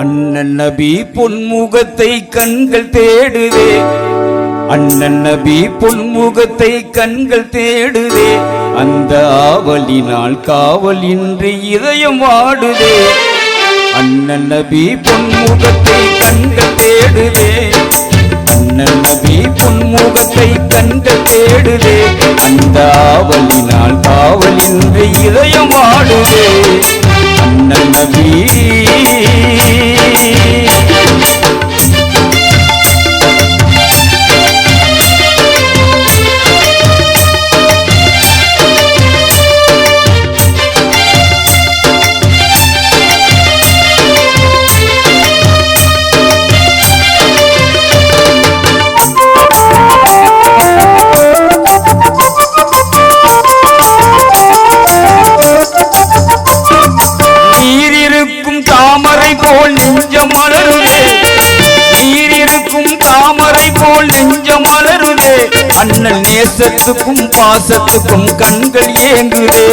அண்ணன் நபி பொன்முகத்தை கண்கள் தேடுதே. அண்ணன் நபி பொன்முகத்தை கண்கள் தேடுதே. அந்த ஆவலினால் காவலின்றி இதயம் வாடுதே அண்ணன் நபி பொன்முகத்தை கண்கள் தேடுதே. அண்ணன் நபி பொன்முகத்தை கண்கள் தேடுதே. அந்த ஆவலினால் போல் நெஞ்சம் மலருதே. அண்ணன் நேசத்துக்கும் பாசத்துக்கும் கண்கள் ஏங்குதே.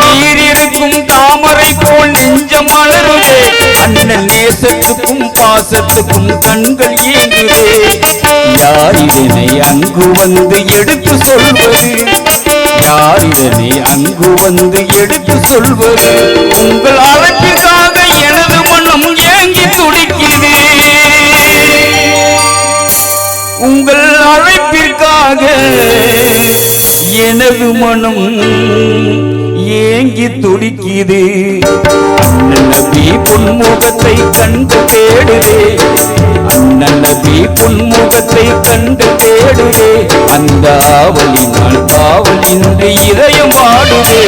நீரிருக்கும் தாமரை போல் நெஞ்சம் மலருதே. அண்ணன் நேசத்துக்கும் பாசத்துக்கும் கண்கள் ஏங்குதே. யார் இதனை அங்கு வந்து எடுத்து சொல்வது? யார் அங்கு வந்து எடுத்து சொல்வது? உங்கள் அழைப்பிற்காக உள்ளம் ஏங்கி துடிக்குது. உங்கள் அழைப்பிற்காக எனது மனம் ஏங்கி துடிக்குது. அண்ணன் பொன்முகத்தை கண்டு தேடுதே. அண்ணன் பொன்முகத்தை கண்டு தேடுதே. அந்த ஆவலினால் பாவலின்றி இதயம் ஆடுதே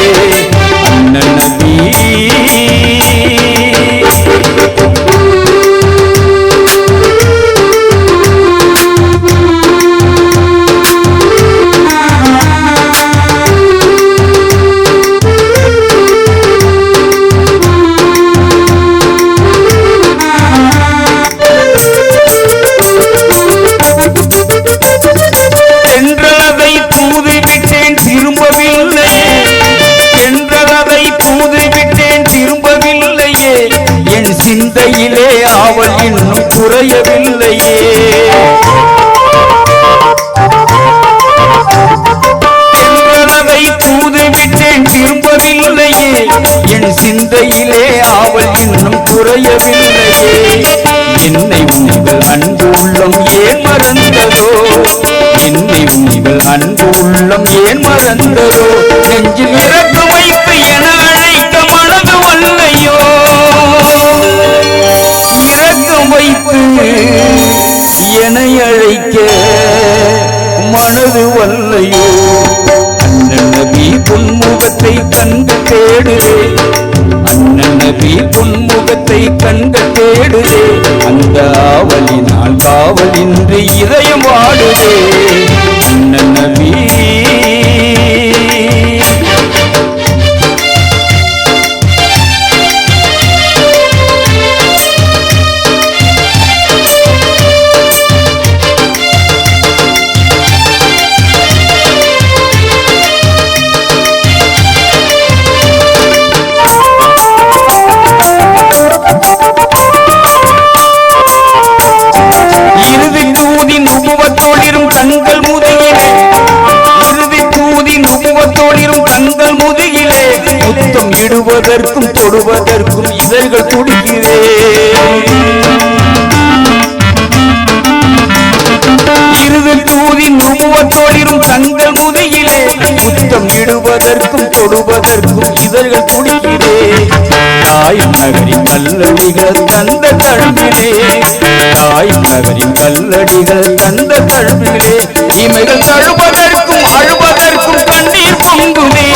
சிந்தையிலே அவள் இன்னும் குறையவில்லை. வல்லையோ அண்ணன் நபி பொன்முகத்தை கண்டு தேடுதே. அண்ணன் நபி பொன்முகத்தை கண்டு தேடுதே. அந்த தூதி நுபுவத்தோடிரும் கண்கள் முதுகிலே. இறுதி தூதி நுபுவத்தோடிரும் கண்கள் முதுகிலே. முத்தம் இடுவதற்கும் தொடுவதற்கும் இதழ்கள் துடிக்கிறே. இறுதி தூதி நுபுவத்தோடிரும் கண்கள் முதுகிலே. முத்தம் இடுவதற்கும் தொடுவதற்கும் தாய் நகரி கல்லடிகள் தந்த தழுவிலே தாய் நகரி கல்லடிகள் தந்த தழுவிலே இமைகள் தழுவதற்கும் அழுவதற்கும் கண்ணீர் பொங்குமே.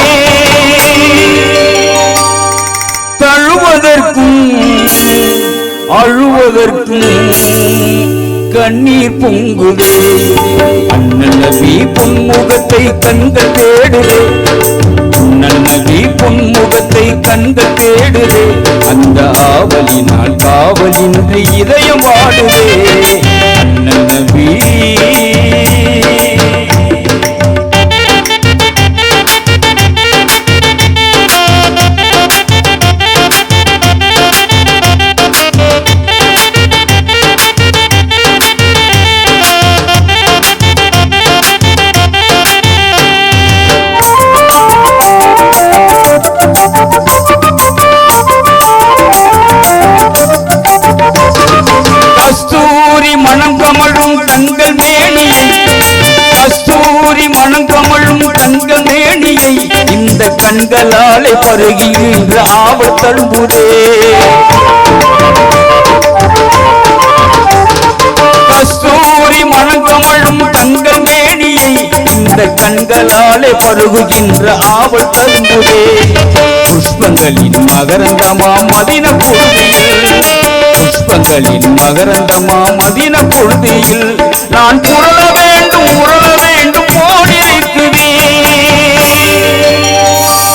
தழுவதற்கும் அழுவதற்கும் கண்ணீர் பொங்குதே அண்ணன் நபி பொன்முகத்தை கண்கள் தேடுதே. அண்ணன் நபி பொன்முகத்தை கண்கள் தேடுதே. இதயம் வாடுதே கமழும் தங்கள் மேனியை. கஸ்தூரி மனம் கமழும் தங்கள் மேனியை. இந்த கண்களாலே பருகின்ற ஆவல் தழும்புதே. கஸ்தூரி மனம் கமழும் தங்கள் மேனியை. இந்த கண்களாலே பருகுகின்ற ஆவல் தழும்புதே. புஷ்பங்களின் மகரந்தமா மதின பூமியில் புஷ்பங்களின் மகரந்தமா மதின பொழுதியில் நான் புரள வேண்டும் உரள வேண்டும் போலிருக்குதே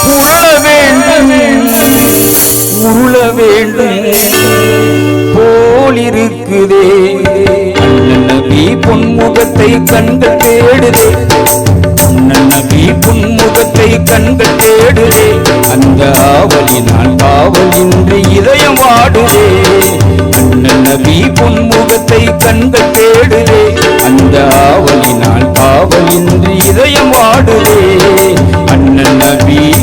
புரள வேண்டும் உருள வேண்டும் போலிருக்குதே. அண்ணன் நபி பொன்முகத்தை கண்கள் தேடுதே. நபி பொன்முகத்தை கண்கள் தேடுதே. அந்த ஆவலினால் முகத்தை கண்கள் தேடுதே. அந்த ஆவலினால் காவலின்றி இதயம் வாடுதே. அண்ணன் நபீ